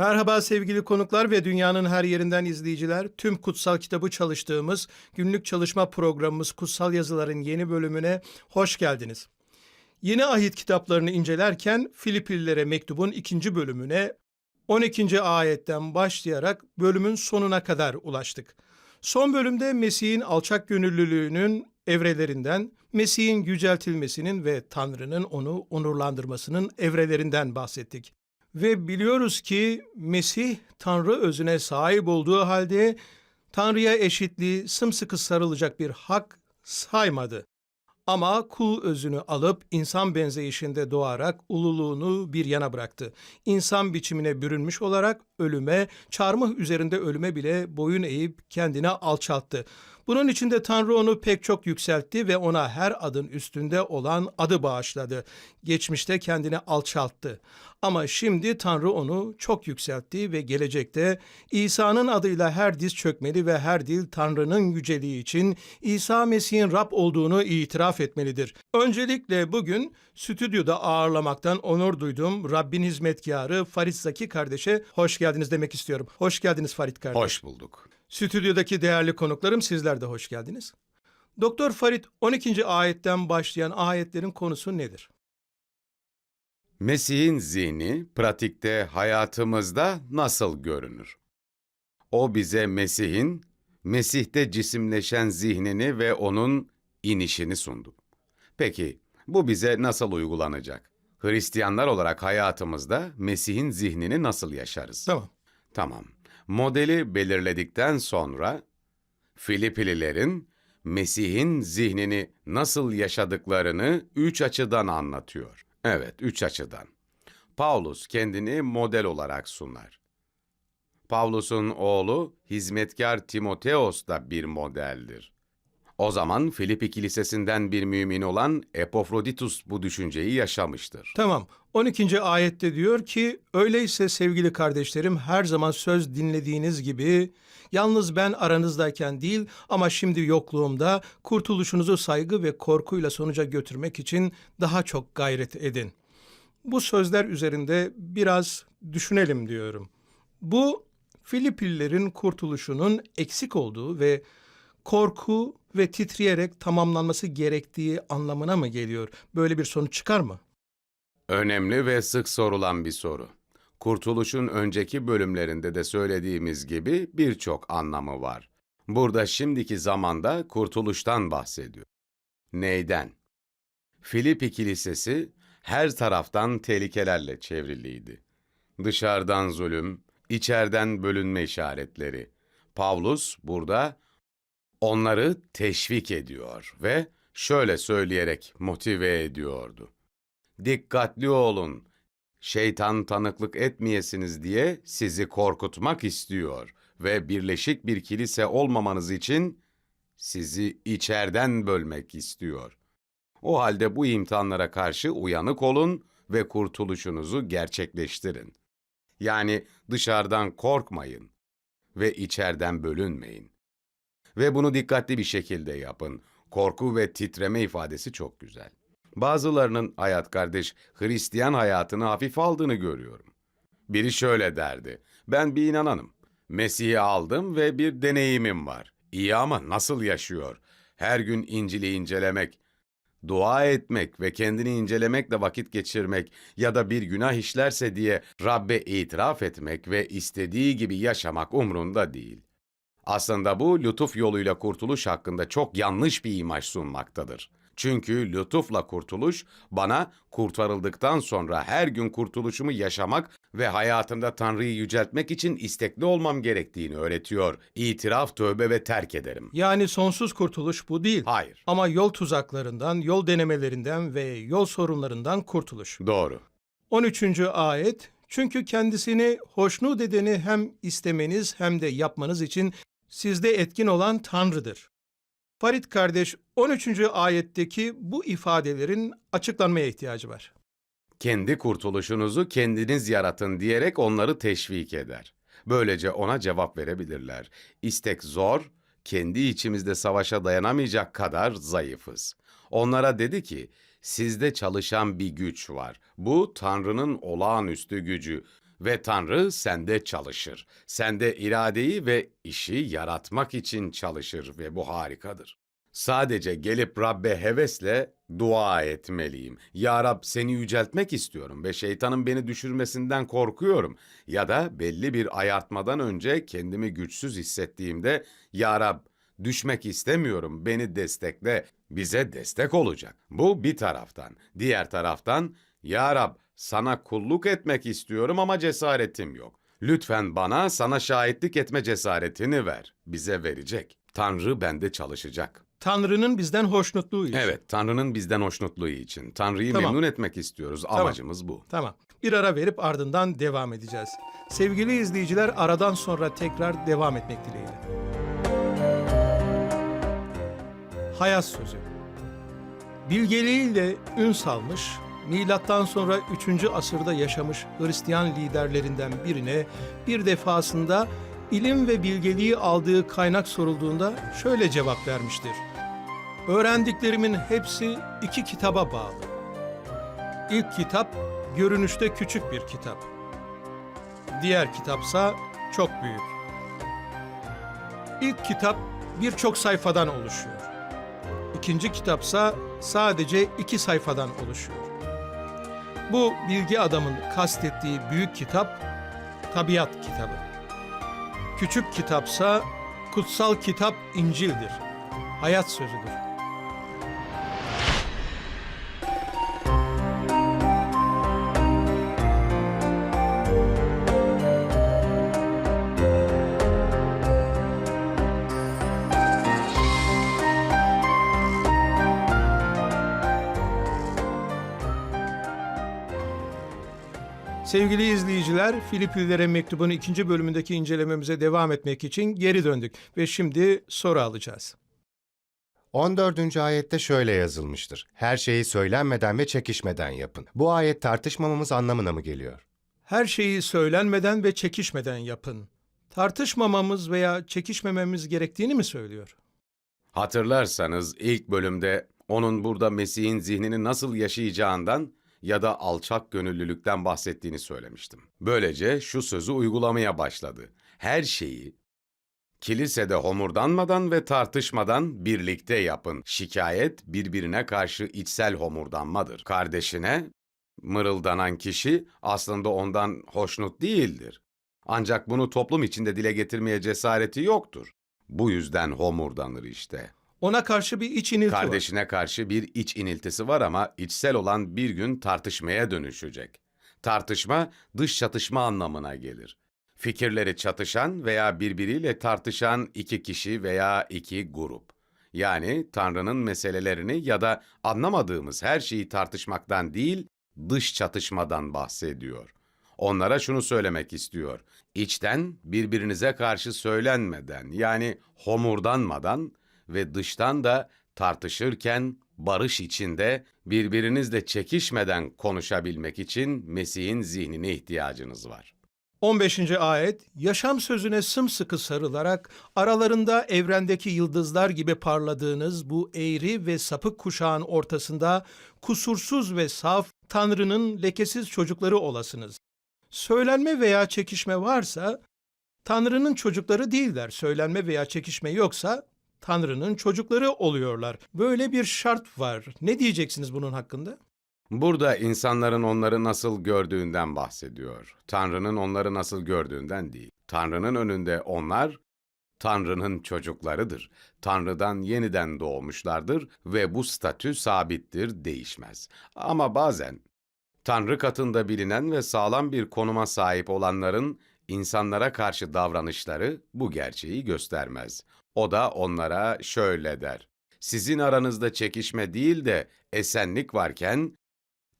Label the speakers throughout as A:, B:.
A: Merhaba sevgili konuklar ve dünyanın her yerinden izleyiciler. Tüm kutsal kitabı çalıştığımız günlük çalışma programımız Kutsal Yazıların yeni bölümüne hoş geldiniz. Yeni ahit kitaplarını incelerken Filipililere mektubun ikinci bölümüne 12. ayetten başlayarak bölümün sonuna kadar ulaştık. Son bölümde Mesih'in alçak gönüllülüğünün evrelerinden, Mesih'in yüceltilmesinin ve Tanrı'nın onu onurlandırmasının evrelerinden bahsettik. Ve biliyoruz ki Mesih Tanrı özüne sahip olduğu halde Tanrı'ya eşitliği sımsıkı sarılacak bir hak saymadı. Ama kul özünü alıp insan benzeyişinde doğarak ululuğunu bir yana bıraktı. İnsan biçimine bürünmüş olarak ölüme, çarmıh üzerinde ölüme bile boyun eğip kendine alçalttı. Bunun için de Tanrı onu pek çok yükseltti ve ona her adın üstünde olan adı bağışladı. Geçmişte kendini alçalttı. Ama şimdi Tanrı onu çok yükseltti ve gelecekte İsa'nın adıyla her diz çökmeli ve her dil Tanrı'nın yüceliği için İsa Mesih'in Rab olduğunu itiraf etmelidir. Öncelikle bugün stüdyoda ağırlamaktan onur duydum Rabbin hizmetkarı Farid Zaki kardeşe hoş geldiniz demek istiyorum. Hoş geldiniz Farid kardeş.
B: Hoş bulduk.
A: Stüdyodaki değerli konuklarım sizler de hoş geldiniz. Doktor Farid 12. ayetten başlayan ayetlerin konusu nedir?
B: Mesih'in zihni pratikte hayatımızda nasıl görünür? O bize Mesih'in, Mesih'te cisimleşen zihnini ve onun inişini sundu. Peki bu bize nasıl uygulanacak? Hristiyanlar olarak hayatımızda Mesih'in zihnini nasıl yaşarız?
A: Tamam.
B: Tamam. Modeli belirledikten sonra Filipililerin Mesih'in zihnini nasıl yaşadıklarını üç açıdan anlatıyor. Evet, üç açıdan. Paulus kendini model olarak sunar. Pavlus'un oğlu hizmetkar Timoteos da bir modeldir. O zaman Filipi kilisesinden bir mümin olan Epofroditus bu düşünceyi yaşamıştır.
A: Tamam. 12. ayette diyor ki, öyleyse sevgili kardeşlerim her zaman söz dinlediğiniz gibi, yalnız ben aranızdayken değil ama şimdi yokluğumda kurtuluşunuzu saygı ve korkuyla sonuca götürmek için daha çok gayret edin. Bu sözler üzerinde biraz düşünelim diyorum. Bu Filipililerin kurtuluşunun eksik olduğu ve korku ve titreyerek tamamlanması gerektiği anlamına mı geliyor? Böyle bir sonuç çıkar mı?
B: Önemli ve sık sorulan bir soru. Kurtuluşun önceki bölümlerinde de söylediğimiz gibi birçok anlamı var. Burada şimdiki zamanda kurtuluştan bahsediyor. Neyden? Filipi Kilisesi her taraftan tehlikelerle çevriliydi. Dışarıdan zulüm, içeriden bölünme işaretleri. Pavlus burada onları teşvik ediyor ve şöyle söyleyerek motive ediyordu. Dikkatli olun. Şeytan tanıklık etmeyesiniz diye sizi korkutmak istiyor ve birleşik bir kilise olmamanız için sizi içerden bölmek istiyor. O halde bu imtihanlara karşı uyanık olun ve kurtuluşunuzu gerçekleştirin. Yani dışarıdan korkmayın ve içeriden bölünmeyin. Ve bunu dikkatli bir şekilde yapın. Korku ve titreme ifadesi çok güzel. Bazılarının hayat kardeş Hristiyan hayatını hafif aldığını görüyorum. Biri şöyle derdi. Ben bir inananım. Mesih'i aldım ve bir deneyimim var. İyi ama nasıl yaşıyor? Her gün İncil'i incelemek, dua etmek ve kendini incelemekle vakit geçirmek ya da bir günah işlerse diye Rabbe itiraf etmek ve istediği gibi yaşamak umrunda değil. Aslında bu lütuf yoluyla kurtuluş hakkında çok yanlış bir imaj sunmaktadır. Çünkü lütufla kurtuluş bana kurtarıldıktan sonra her gün kurtuluşumu yaşamak ve hayatımda Tanrı'yı yüceltmek için istekli olmam gerektiğini öğretiyor. İtiraf, tövbe ve terk ederim.
A: Yani sonsuz kurtuluş bu değil.
B: Hayır.
A: Ama yol tuzaklarından, yol denemelerinden ve yol sorunlarından kurtuluş.
B: Doğru.
A: 13. ayet Çünkü kendisini hoşnut edeni hem istemeniz hem de yapmanız için sizde etkin olan Tanrı'dır. Farid kardeş 13. ayetteki bu ifadelerin açıklanmaya ihtiyacı var.
B: Kendi kurtuluşunuzu kendiniz yaratın diyerek onları teşvik eder. Böylece ona cevap verebilirler. İstek zor, kendi içimizde savaşa dayanamayacak kadar zayıfız. Onlara dedi ki, sizde çalışan bir güç var. Bu Tanrı'nın olağanüstü gücü ve Tanrı sende çalışır. Sende iradeyi ve işi yaratmak için çalışır ve bu harikadır. Sadece gelip Rabbe hevesle dua etmeliyim. Ya Rab seni yüceltmek istiyorum ve şeytanın beni düşürmesinden korkuyorum. Ya da belli bir ayartmadan önce kendimi güçsüz hissettiğimde Ya Rab düşmek istemiyorum beni destekle. Bize destek olacak. Bu bir taraftan. Diğer taraftan Ya Rab sana kulluk etmek istiyorum ama cesaretim yok. Lütfen bana sana şahitlik etme cesaretini ver. Bize verecek. Tanrı bende çalışacak.
A: Tanrı'nın bizden hoşnutluğu için.
B: Evet, Tanrı'nın bizden hoşnutluğu için. Tanrı'yı
A: Tamam.
B: memnun etmek istiyoruz. Amacımız bu.
A: Tamam. Bir ara verip ardından devam edeceğiz. Sevgili izleyiciler aradan sonra tekrar devam etmek dileğiyle. Hayat sözü. Bilgeliğiyle ün salmış, milattan sonra 3. asırda yaşamış Hristiyan liderlerinden birine bir defasında ilim ve bilgeliği aldığı kaynak sorulduğunda şöyle cevap vermiştir. Öğrendiklerimin hepsi iki kitaba bağlı. İlk kitap görünüşte küçük bir kitap. Diğer kitapsa çok büyük. İlk kitap birçok sayfadan oluşuyor. İkinci kitapsa sadece iki sayfadan oluşuyor. Bu bilgi adamın kastettiği büyük kitap tabiat kitabı. Küçük kitapsa kutsal kitap İncil'dir. Hayat sözüdür. Sevgili izleyiciler, Filiplilere mektubun ikinci bölümündeki incelememize devam etmek için geri döndük ve şimdi soru alacağız.
C: 14. ayette şöyle yazılmıştır. Her şeyi söylenmeden ve çekişmeden yapın. Bu ayet tartışmamamız anlamına mı geliyor?
A: Her şeyi söylenmeden ve çekişmeden yapın. Tartışmamamız veya çekişmememiz gerektiğini mi söylüyor?
B: Hatırlarsanız ilk bölümde onun burada Mesih'in zihnini nasıl yaşayacağından ya da alçak gönüllülükten bahsettiğini söylemiştim. Böylece şu sözü uygulamaya başladı. Her şeyi kilisede homurdanmadan ve tartışmadan birlikte yapın. Şikayet birbirine karşı içsel homurdanmadır. Kardeşine mırıldanan kişi aslında ondan hoşnut değildir. Ancak bunu toplum içinde dile getirmeye cesareti yoktur. Bu yüzden homurdanır işte.
A: Ona karşı bir iç inilti var.
B: Kardeşine karşı bir iç iniltisi var ama içsel olan bir gün tartışmaya dönüşecek. Tartışma dış çatışma anlamına gelir. Fikirleri çatışan veya birbiriyle tartışan iki kişi veya iki grup. Yani Tanrı'nın meselelerini ya da anlamadığımız her şeyi tartışmaktan değil, dış çatışmadan bahsediyor. Onlara şunu söylemek istiyor. İçten birbirinize karşı söylenmeden yani homurdanmadan ve dıştan da tartışırken barış içinde birbirinizle çekişmeden konuşabilmek için Mesih'in zihnine ihtiyacınız var.
A: 15. ayet, yaşam sözüne sımsıkı sarılarak aralarında evrendeki yıldızlar gibi parladığınız bu eğri ve sapık kuşağın ortasında kusursuz ve saf Tanrı'nın lekesiz çocukları olasınız. Söylenme veya çekişme varsa Tanrı'nın çocukları değiller. Söylenme veya çekişme yoksa Tanrı'nın çocukları oluyorlar. Böyle bir şart var. Ne diyeceksiniz bunun hakkında?
B: Burada insanların onları nasıl gördüğünden bahsediyor. Tanrı'nın onları nasıl gördüğünden değil. Tanrı'nın önünde onlar Tanrı'nın çocuklarıdır. Tanrı'dan yeniden doğmuşlardır ve bu statü sabittir, değişmez. Ama bazen Tanrı katında bilinen ve sağlam bir konuma sahip olanların insanlara karşı davranışları bu gerçeği göstermez. O da onlara şöyle der. Sizin aranızda çekişme değil de esenlik varken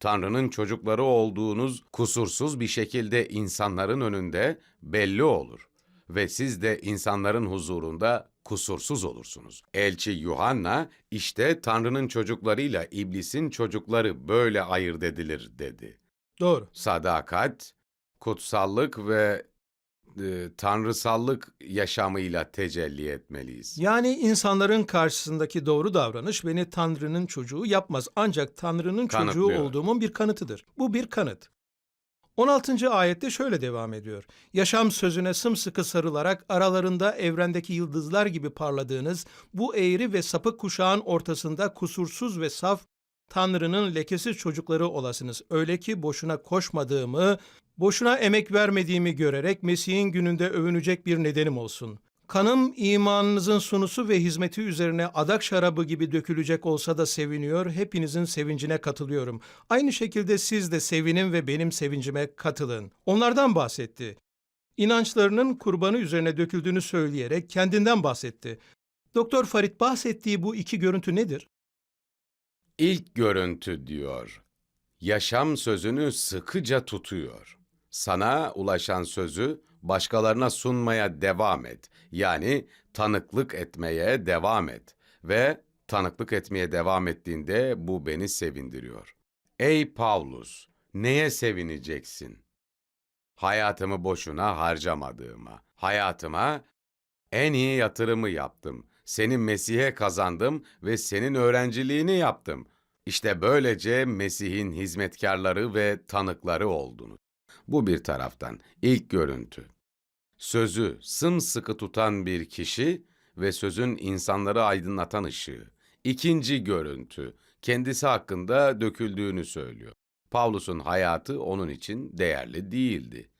B: Tanrı'nın çocukları olduğunuz kusursuz bir şekilde insanların önünde belli olur ve siz de insanların huzurunda kusursuz olursunuz. Elçi Yuhanna işte Tanrı'nın çocuklarıyla iblisin çocukları böyle ayırt edilir dedi.
A: Doğru.
B: Sadakat, kutsallık ve e, tanrısallık yaşamıyla tecelli etmeliyiz.
A: Yani insanların karşısındaki doğru davranış beni Tanrı'nın çocuğu yapmaz. Ancak Tanrı'nın çocuğu
B: Kanıtlıyor.
A: olduğumun bir kanıtıdır. Bu bir kanıt. 16. ayette şöyle devam ediyor. Yaşam sözüne sımsıkı sarılarak aralarında evrendeki yıldızlar gibi parladığınız bu eğri ve sapık kuşağın ortasında kusursuz ve saf Tanrı'nın lekesiz çocukları olasınız. Öyle ki boşuna koşmadığımı, boşuna emek vermediğimi görerek Mesih'in gününde övünecek bir nedenim olsun. Kanım imanınızın sunusu ve hizmeti üzerine adak şarabı gibi dökülecek olsa da seviniyor, hepinizin sevincine katılıyorum. Aynı şekilde siz de sevinin ve benim sevincime katılın. Onlardan bahsetti. İnançlarının kurbanı üzerine döküldüğünü söyleyerek kendinden bahsetti. Doktor Farid bahsettiği bu iki görüntü nedir?
B: İlk görüntü diyor. Yaşam sözünü sıkıca tutuyor. Sana ulaşan sözü başkalarına sunmaya devam et. Yani tanıklık etmeye devam et. Ve tanıklık etmeye devam ettiğinde bu beni sevindiriyor. Ey Pavlus, neye sevineceksin? Hayatımı boşuna harcamadığıma, hayatıma en iyi yatırımı yaptım. Seni Mesih'e kazandım ve senin öğrenciliğini yaptım. İşte böylece Mesih'in hizmetkarları ve tanıkları oldunuz. Bu bir taraftan ilk görüntü. Sözü sımsıkı tutan bir kişi ve sözün insanları aydınlatan ışığı. İkinci görüntü, kendisi hakkında döküldüğünü söylüyor. Pavlus'un hayatı onun için değerli değildi.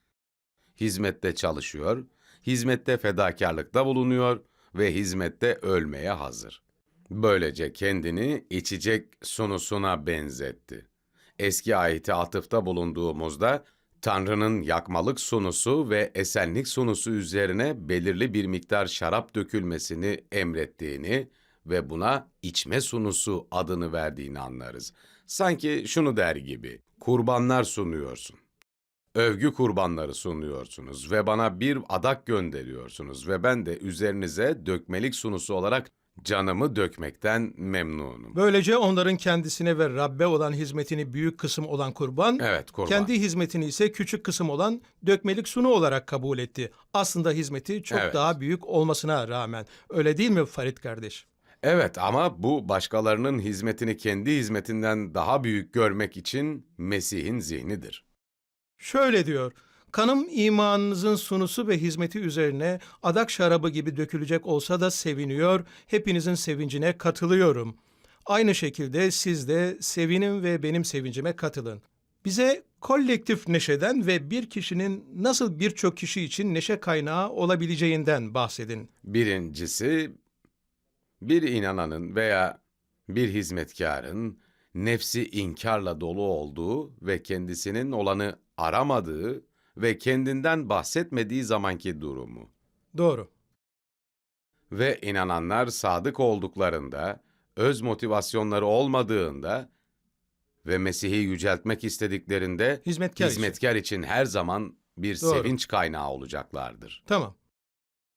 B: Hizmette çalışıyor, hizmette fedakarlıkta bulunuyor ve hizmette ölmeye hazır. Böylece kendini içecek sunusuna benzetti. Eski ayete atıfta bulunduğumuzda Tanrı'nın yakmalık sunusu ve esenlik sunusu üzerine belirli bir miktar şarap dökülmesini emrettiğini ve buna içme sunusu adını verdiğini anlarız. Sanki şunu der gibi, kurbanlar sunuyorsun. Övgü kurbanları sunuyorsunuz ve bana bir adak gönderiyorsunuz ve ben de üzerinize dökmelik sunusu olarak canımı dökmekten memnunum.
A: Böylece onların kendisine ve Rabbe olan hizmetini büyük kısım olan kurban,
B: Evet, kurban.
A: kendi hizmetini ise küçük kısım olan dökmelik sunu olarak kabul etti. Aslında hizmeti çok
B: Evet.
A: daha büyük olmasına rağmen. Öyle değil mi Farit kardeş?
B: Evet ama bu başkalarının hizmetini kendi hizmetinden daha büyük görmek için Mesih'in zihnidir.
A: Şöyle diyor. Kanım imanınızın sunusu ve hizmeti üzerine adak şarabı gibi dökülecek olsa da seviniyor, hepinizin sevincine katılıyorum. Aynı şekilde siz de sevinin ve benim sevincime katılın. Bize kolektif neşeden ve bir kişinin nasıl birçok kişi için neşe kaynağı olabileceğinden bahsedin.
B: Birincisi, bir inananın veya bir hizmetkarın nefsi inkarla dolu olduğu ve kendisinin olanı aramadığı ve kendinden bahsetmediği zamanki durumu.
A: Doğru.
B: Ve inananlar sadık olduklarında, öz motivasyonları olmadığında ve Mesih'i yüceltmek istediklerinde
A: Hizmetkar için.
B: hizmetkar için her zaman bir
A: Doğru.
B: sevinç kaynağı olacaklardır.
A: Tamam.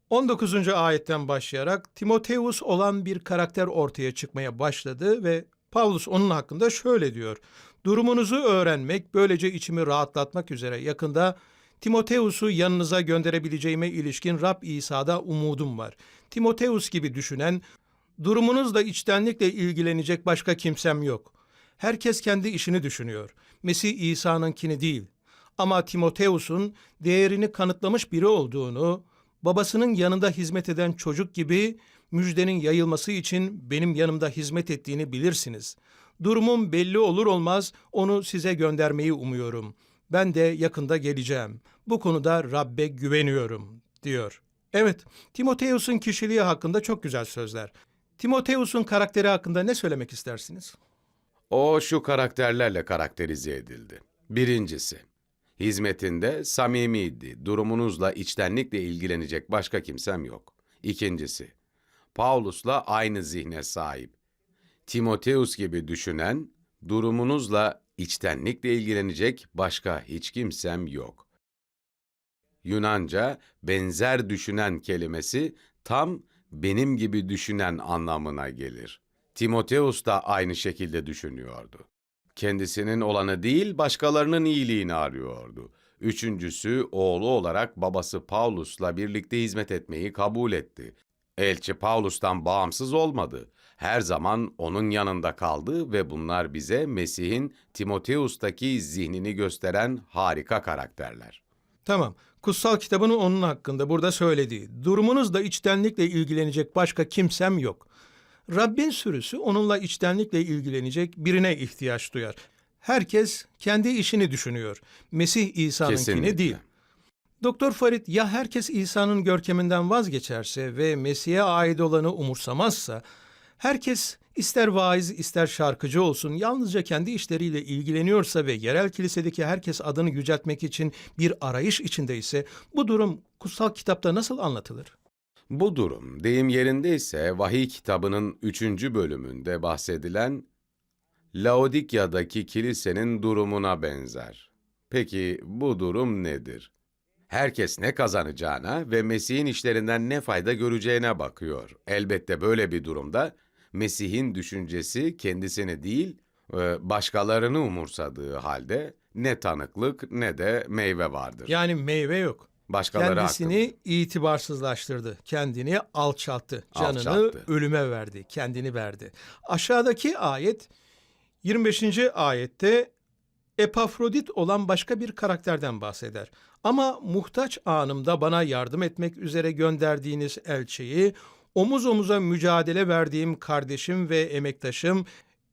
A: 19. ayetten başlayarak Timoteus olan bir karakter ortaya çıkmaya başladı ve Pavlus onun hakkında şöyle diyor. Durumunuzu öğrenmek, böylece içimi rahatlatmak üzere yakında Timoteus'u yanınıza gönderebileceğime ilişkin Rab İsa'da umudum var. Timoteus gibi düşünen, durumunuzla içtenlikle ilgilenecek başka kimsem yok. Herkes kendi işini düşünüyor. Mesih İsa'nınkini değil. Ama Timoteus'un değerini kanıtlamış biri olduğunu, babasının yanında hizmet eden çocuk gibi müjdenin yayılması için benim yanımda hizmet ettiğini bilirsiniz. Durumum belli olur olmaz onu size göndermeyi umuyorum. Ben de yakında geleceğim. Bu konuda Rabbe güveniyorum, diyor. Evet, Timoteus'un kişiliği hakkında çok güzel sözler. Timoteus'un karakteri hakkında ne söylemek istersiniz?
B: O şu karakterlerle karakterize edildi. Birincisi, hizmetinde samimiydi, durumunuzla içtenlikle ilgilenecek başka kimsem yok. İkincisi, Paulus'la aynı zihne sahip. Timoteus gibi düşünen, durumunuzla içtenlikle ilgilenecek başka hiç kimsem yok. Yunanca benzer düşünen kelimesi tam benim gibi düşünen anlamına gelir. Timoteus da aynı şekilde düşünüyordu. Kendisinin olanı değil, başkalarının iyiliğini arıyordu. Üçüncüsü, oğlu olarak babası Paulus'la birlikte hizmet etmeyi kabul etti. Elçi Paulus'tan bağımsız olmadı. Her zaman onun yanında kaldı ve bunlar bize Mesih'in Timoteus'taki zihnini gösteren harika karakterler.
A: Tamam, kutsal kitabın onun hakkında burada söylediği, durumunuzla içtenlikle ilgilenecek başka kimsem yok. Rabbin sürüsü onunla içtenlikle ilgilenecek birine ihtiyaç duyar. Herkes kendi işini düşünüyor. Mesih İsa'nınkini değil. Doktor Farid ya herkes İsa'nın görkeminden vazgeçerse ve Mesih'e ait olanı umursamazsa, herkes ister vaiz ister şarkıcı olsun yalnızca kendi işleriyle ilgileniyorsa ve yerel kilisedeki herkes adını yüceltmek için bir arayış içindeyse bu durum kutsal kitapta nasıl anlatılır?
B: Bu durum deyim yerindeyse vahiy kitabının üçüncü bölümünde bahsedilen Laodikya'daki kilisenin durumuna benzer. Peki bu durum nedir? Herkes ne kazanacağına ve Mesih'in işlerinden ne fayda göreceğine bakıyor. Elbette böyle bir durumda Mesih'in düşüncesi kendisini değil, e, başkalarını umursadığı halde ne tanıklık ne de meyve vardır.
A: Yani meyve yok.
B: Başkaları hakkında.
A: Kendisini itibarsızlaştırdı. Kendini alçalttı. Canını
B: Alçalttı.
A: ölüme verdi. Kendini verdi. Aşağıdaki ayet 25. ayette Epafrodit olan başka bir karakterden bahseder. Ama muhtaç anımda bana yardım etmek üzere gönderdiğiniz elçiyi, omuz omuza mücadele verdiğim kardeşim ve emektaşım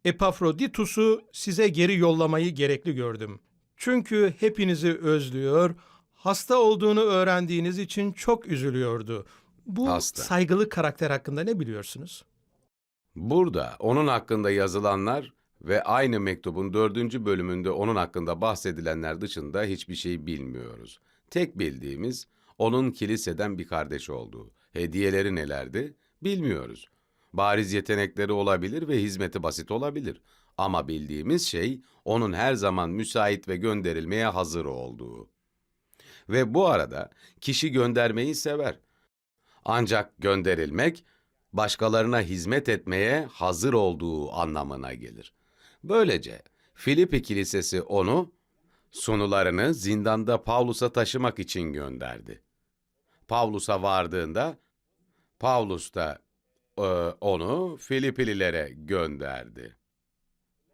A: Epafroditus'u size geri yollamayı gerekli gördüm. Çünkü hepinizi özlüyor, hasta olduğunu öğrendiğiniz için çok üzülüyordu. Bu
B: Hasta.
A: saygılı karakter hakkında ne biliyorsunuz?
B: Burada onun hakkında yazılanlar ve aynı mektubun dördüncü bölümünde onun hakkında bahsedilenler dışında hiçbir şey bilmiyoruz. Tek bildiğimiz onun kiliseden bir kardeş olduğu. Hediyeleri nelerdi? Bilmiyoruz. Bariz yetenekleri olabilir ve hizmeti basit olabilir. Ama bildiğimiz şey onun her zaman müsait ve gönderilmeye hazır olduğu. Ve bu arada kişi göndermeyi sever. Ancak gönderilmek başkalarına hizmet etmeye hazır olduğu anlamına gelir. Böylece Filipi Kilisesi onu sunularını zindanda Pavlus'a taşımak için gönderdi. Pavlus'a vardığında Pavlus da e, onu Filipililere gönderdi.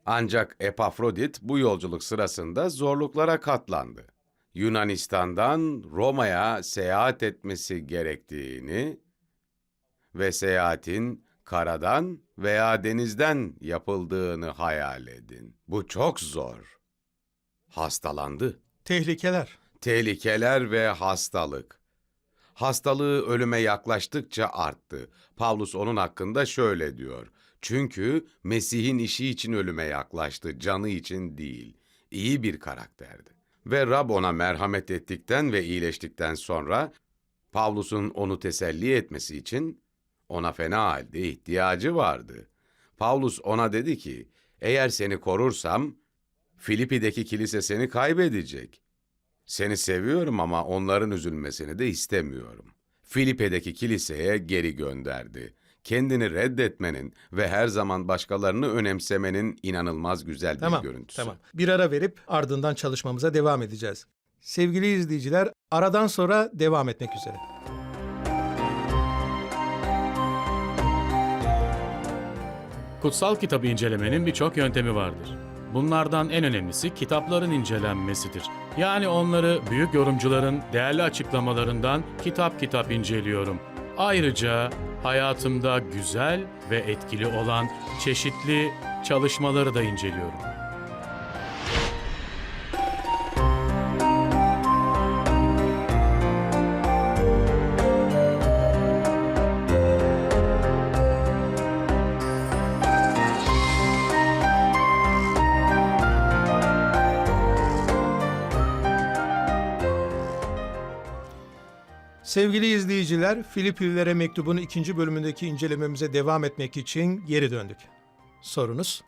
B: Ancak Epafrodit bu yolculuk sırasında zorluklara katlandı. Yunanistan'dan Roma'ya seyahat etmesi gerektiğini ve seyahatin karadan veya denizden yapıldığını hayal edin. Bu çok zor. Hastalandı.
A: Tehlikeler.
B: Tehlikeler ve hastalık. Hastalığı ölüme yaklaştıkça arttı. Pavlus onun hakkında şöyle diyor. Çünkü Mesih'in işi için ölüme yaklaştı, canı için değil. İyi bir karakterdi. Ve Rab ona merhamet ettikten ve iyileştikten sonra Pavlus'un onu teselli etmesi için ona fena halde ihtiyacı vardı. Pavlus ona dedi ki, eğer seni korursam Filipi'deki kilise seni kaybedecek. Seni seviyorum ama onların üzülmesini de istemiyorum. Filipe'deki kiliseye geri gönderdi. Kendini reddetmenin ve her zaman başkalarını önemsemenin inanılmaz güzel
A: Tamam,
B: bir görüntüsü.
A: tamam. Bir ara verip ardından çalışmamıza devam edeceğiz. Sevgili izleyiciler, aradan sonra devam etmek üzere.
D: Kutsal kitabı incelemenin birçok yöntemi vardır. Bunlardan en önemlisi kitapların incelenmesidir. Yani onları büyük yorumcuların değerli açıklamalarından kitap kitap inceliyorum. Ayrıca hayatımda güzel ve etkili olan çeşitli çalışmaları da inceliyorum.
A: Sevgili izleyiciler, Filiplilere mektubun ikinci bölümündeki incelememize devam etmek için geri döndük. Sorunuz?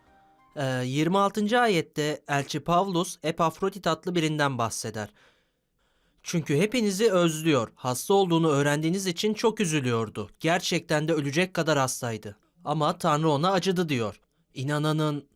E: Ee, 26. ayette Elçi Pavlus Epafrodit adlı birinden bahseder. Çünkü hepinizi özlüyor. Hasta olduğunu öğrendiğiniz için çok üzülüyordu. Gerçekten de ölecek kadar hastaydı. Ama Tanrı ona acıdı diyor. İnananın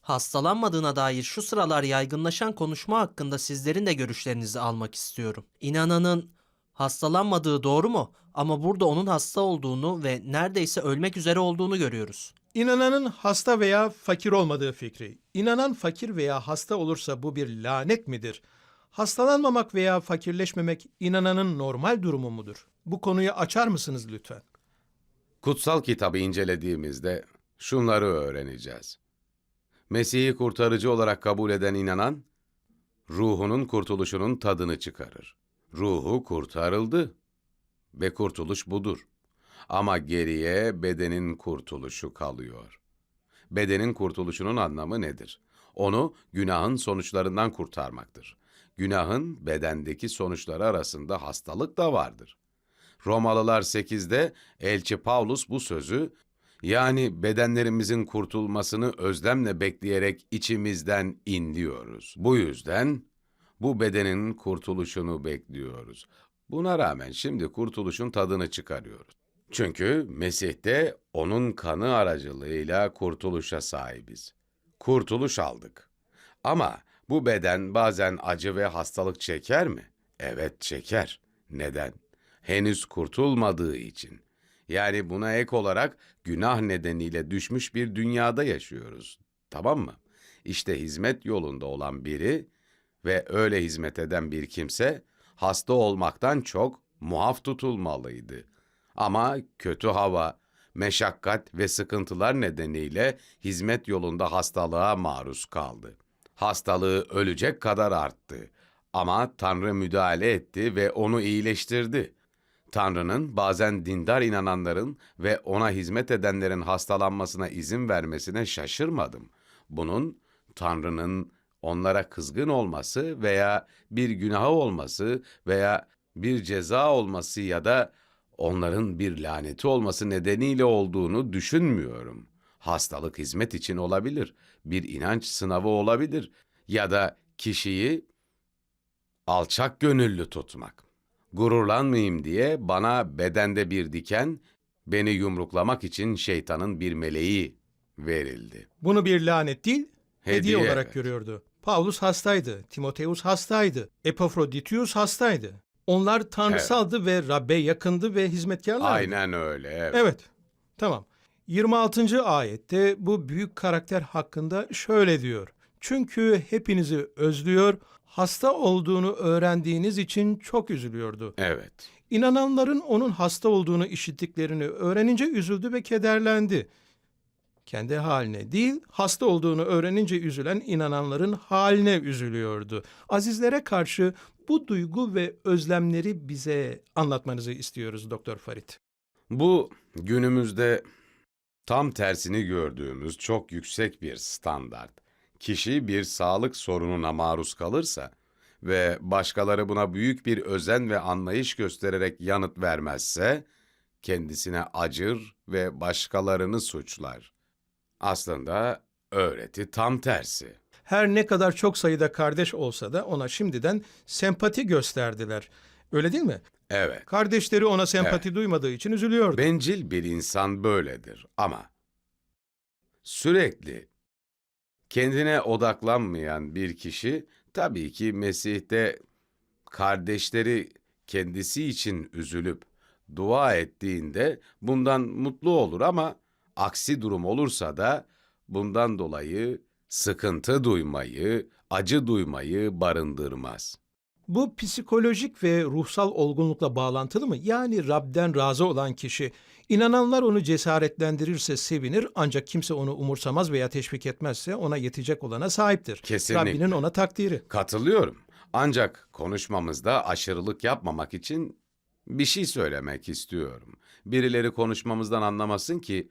E: hastalanmadığına dair şu sıralar yaygınlaşan konuşma hakkında sizlerin de görüşlerinizi almak istiyorum. İnananın hastalanmadığı doğru mu? Ama burada onun hasta olduğunu ve neredeyse ölmek üzere olduğunu görüyoruz.
A: İnananın hasta veya fakir olmadığı fikri. İnanan fakir veya hasta olursa bu bir lanet midir? Hastalanmamak veya fakirleşmemek inananın normal durumu mudur? Bu konuyu açar mısınız lütfen?
B: Kutsal kitabı incelediğimizde şunları öğreneceğiz. Mesih'i kurtarıcı olarak kabul eden inanan, ruhunun kurtuluşunun tadını çıkarır. Ruhu kurtarıldı ve kurtuluş budur. Ama geriye bedenin kurtuluşu kalıyor. Bedenin kurtuluşunun anlamı nedir? Onu günahın sonuçlarından kurtarmaktır. Günahın bedendeki sonuçları arasında hastalık da vardır. Romalılar 8'de elçi Paulus bu sözü yani bedenlerimizin kurtulmasını özlemle bekleyerek içimizden inliyoruz. Bu yüzden bu bedenin kurtuluşunu bekliyoruz. Buna rağmen şimdi kurtuluşun tadını çıkarıyoruz. Çünkü Mesih'te onun kanı aracılığıyla kurtuluşa sahibiz. Kurtuluş aldık. Ama bu beden bazen acı ve hastalık çeker mi? Evet çeker. Neden? Henüz kurtulmadığı için. Yani buna ek olarak günah nedeniyle düşmüş bir dünyada yaşıyoruz. Tamam mı? İşte hizmet yolunda olan biri ve öyle hizmet eden bir kimse hasta olmaktan çok muaf tutulmalıydı. Ama kötü hava, meşakkat ve sıkıntılar nedeniyle hizmet yolunda hastalığa maruz kaldı. Hastalığı ölecek kadar arttı. Ama Tanrı müdahale etti ve onu iyileştirdi. Tanrı'nın bazen dindar inananların ve ona hizmet edenlerin hastalanmasına izin vermesine şaşırmadım. Bunun Tanrı'nın onlara kızgın olması veya bir günahı olması veya bir ceza olması ya da onların bir laneti olması nedeniyle olduğunu düşünmüyorum. Hastalık hizmet için olabilir, bir inanç sınavı olabilir ya da kişiyi alçak gönüllü tutmak. Gururlanmayayım diye bana bedende bir diken, beni yumruklamak için şeytanın bir meleği verildi.
A: Bunu bir lanet değil, hediye,
B: Hediye,
A: olarak
B: evet.
A: görüyordu. Pavlus hastaydı, Timoteus hastaydı, Epafroditius hastaydı. Onlar tanrısaldı ve Rabbe yakındı ve hizmetkarlardı.
B: Aynen öyle. Evet.
A: Evet, tamam. 26. ayette bu büyük karakter hakkında şöyle diyor. Çünkü hepinizi özlüyor, hasta olduğunu öğrendiğiniz için çok üzülüyordu.
B: evet.
A: İnananların onun hasta olduğunu işittiklerini öğrenince üzüldü ve kederlendi. Kendi haline değil, hasta olduğunu öğrenince üzülen inananların haline üzülüyordu. Azizlere karşı bu duygu ve özlemleri bize anlatmanızı istiyoruz Doktor Farit.
B: Bu günümüzde tam tersini gördüğümüz çok yüksek bir standart. Kişi bir sağlık sorununa maruz kalırsa ve başkaları buna büyük bir özen ve anlayış göstererek yanıt vermezse kendisine acır ve başkalarını suçlar. Aslında öğreti tam tersi.
A: Her ne kadar çok sayıda kardeş olsa da ona şimdiden sempati gösterdiler. Öyle değil mi?
B: Evet.
A: Kardeşleri ona sempati duymadığı için üzülüyordu.
B: Bencil bir insan böyledir ama sürekli kendine odaklanmayan bir kişi tabii ki Mesih'te kardeşleri kendisi için üzülüp dua ettiğinde bundan mutlu olur ama aksi durum olursa da bundan dolayı sıkıntı duymayı, acı duymayı barındırmaz.
A: Bu psikolojik ve ruhsal olgunlukla bağlantılı mı? Yani Rab'den razı olan kişi, inananlar onu cesaretlendirirse sevinir ancak kimse onu umursamaz veya teşvik etmezse ona yetecek olana sahiptir.
B: Kesinlikle.
A: Rabbinin ona takdiri.
B: Katılıyorum. Ancak konuşmamızda aşırılık yapmamak için bir şey söylemek istiyorum. Birileri konuşmamızdan anlamasın ki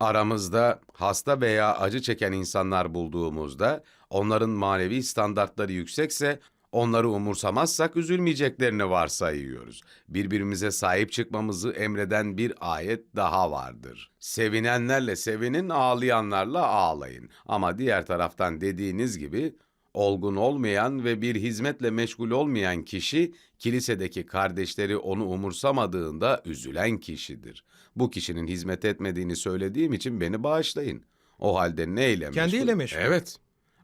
B: aramızda hasta veya acı çeken insanlar bulduğumuzda onların manevi standartları yüksekse Onları umursamazsak üzülmeyeceklerini varsayıyoruz. Birbirimize sahip çıkmamızı emreden bir ayet daha vardır. Sevinenlerle sevinin, ağlayanlarla ağlayın. Ama diğer taraftan dediğiniz gibi olgun olmayan ve bir hizmetle meşgul olmayan kişi kilisedeki kardeşleri onu umursamadığında üzülen kişidir. Bu kişinin hizmet etmediğini söylediğim için beni bağışlayın. O halde neyle meşgul?
A: Kendiyle meşgul.
B: Evet.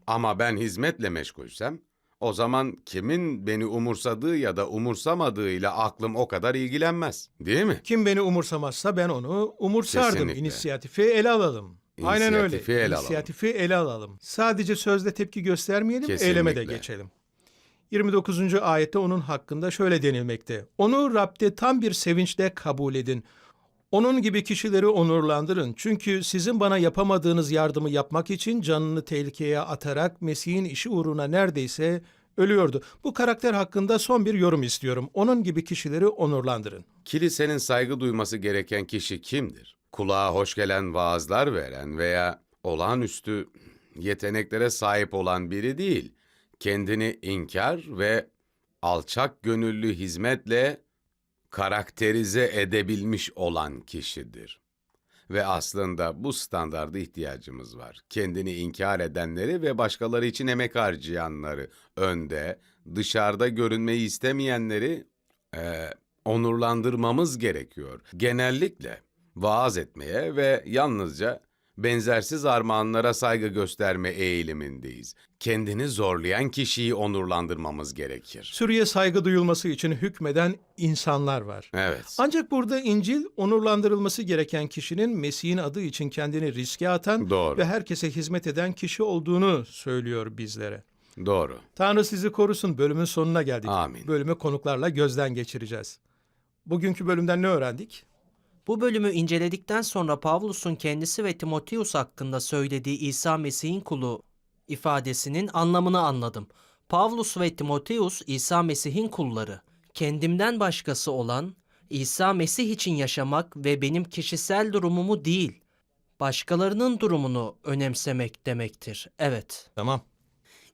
B: Ama ben hizmetle meşgulsem o zaman kimin beni umursadığı ya da umursamadığıyla aklım o kadar ilgilenmez. Değil mi?
A: Kim beni umursamazsa ben onu umursardım.
B: Kesinlikle.
A: İnisiyatifi ele alalım. Aynen öyle.
B: İnisiyatifi ele alalım.
A: Sadece sözde tepki göstermeyelim, eyleme de
B: Kesinlikle.
A: geçelim. 29. ayette onun hakkında şöyle denilmekte. Onu Rab'de tam bir sevinçle kabul edin. Onun gibi kişileri onurlandırın. Çünkü sizin bana yapamadığınız yardımı yapmak için canını tehlikeye atarak Mesih'in işi uğruna neredeyse ölüyordu. Bu karakter hakkında son bir yorum istiyorum. Onun gibi kişileri onurlandırın.
B: Kilisenin saygı duyması gereken kişi kimdir? Kulağa hoş gelen vaazlar veren veya olağanüstü yeteneklere sahip olan biri değil. Kendini inkar ve alçak gönüllü hizmetle karakterize edebilmiş olan kişidir. Ve aslında bu standarda ihtiyacımız var. Kendini inkar edenleri ve başkaları için emek harcayanları önde, dışarıda görünmeyi istemeyenleri eee, onurlandırmamız gerekiyor. Genellikle vaaz etmeye ve yalnızca benzersiz armağanlara saygı gösterme eğilimindeyiz. Kendini zorlayan kişiyi onurlandırmamız gerekir.
A: Sürüye saygı duyulması için hükmeden insanlar var.
B: Evet.
A: Ancak burada İncil onurlandırılması gereken kişinin Mesih'in adı için kendini riske atan
B: Doğru.
A: ve herkese hizmet eden kişi olduğunu söylüyor bizlere.
B: Doğru.
A: Tanrı sizi korusun. Bölümün sonuna geldik.
B: Amin.
A: Bölümü konuklarla gözden geçireceğiz. Bugünkü bölümden ne öğrendik?
E: Bu bölümü inceledikten sonra Pavlus'un kendisi ve Timoteus hakkında söylediği İsa Mesih'in kulu ifadesinin anlamını anladım. Pavlus ve Timoteus İsa Mesih'in kulları. Kendimden başkası olan, İsa Mesih için yaşamak ve benim kişisel durumumu değil, başkalarının durumunu önemsemek demektir. Evet.
A: Tamam.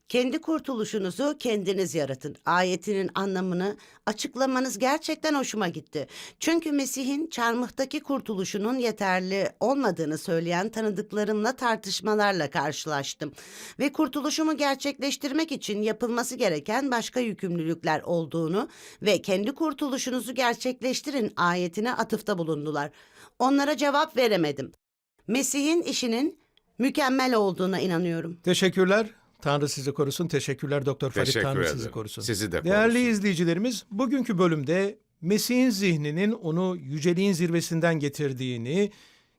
F: Kendi kurtuluşunuzu kendiniz yaratın. Ayetinin anlamını açıklamanız gerçekten hoşuma gitti. Çünkü Mesih'in çarmıhtaki kurtuluşunun yeterli olmadığını söyleyen tanıdıklarımla tartışmalarla karşılaştım. Ve kurtuluşumu gerçekleştirmek için yapılması gereken başka yükümlülükler olduğunu ve kendi kurtuluşunuzu gerçekleştirin ayetine atıfta bulundular. Onlara cevap veremedim. Mesih'in işinin mükemmel olduğuna inanıyorum.
A: Teşekkürler. Tanrı sizi korusun. Teşekkürler Doktor Farid.
B: Teşekkür
A: Tanrı
B: ederim.
A: sizi korusun.
B: Sizi de
A: Değerli
B: korusun.
A: izleyicilerimiz, bugünkü bölümde Mesih'in zihninin onu yüceliğin zirvesinden getirdiğini,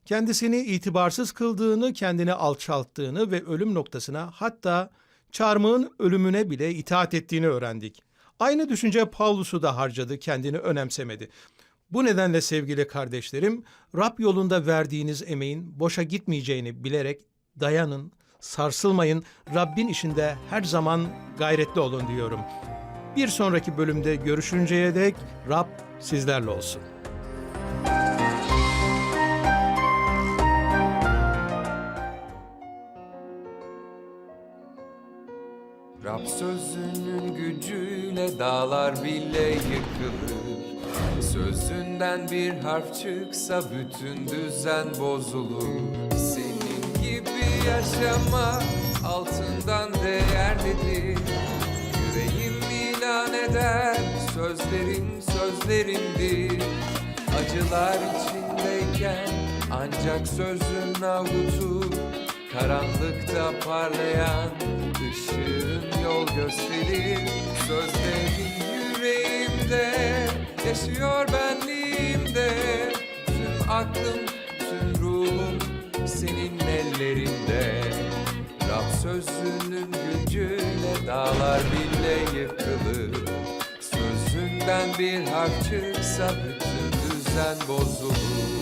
A: kendisini itibarsız kıldığını, kendini alçalttığını ve ölüm noktasına hatta çarmığın ölümüne bile itaat ettiğini öğrendik. Aynı düşünce Pavlus'u da harcadı, kendini önemsemedi. Bu nedenle sevgili kardeşlerim, Rab yolunda verdiğiniz emeğin boşa gitmeyeceğini bilerek dayanın, sarsılmayın, Rabbin işinde her zaman gayretli olun diyorum. Bir sonraki bölümde görüşünceye dek Rab sizlerle olsun.
G: Rab sözünün gücüyle dağlar bile yıkılır Sözünden bir harf çıksa bütün düzen bozulur gibi yaşamak altından değerlidir. Yüreğim ilan eder sözlerin sözlerimdir Acılar içindeyken ancak sözün avutur Karanlıkta parlayan ışığın yol gösterir. Sözlerin yüreğimde yaşıyor benliğimde Tüm aklım, sözünün gücüyle dağlar bile yıkılır. Sözünden bir harf çıksa bütün düzen bozulur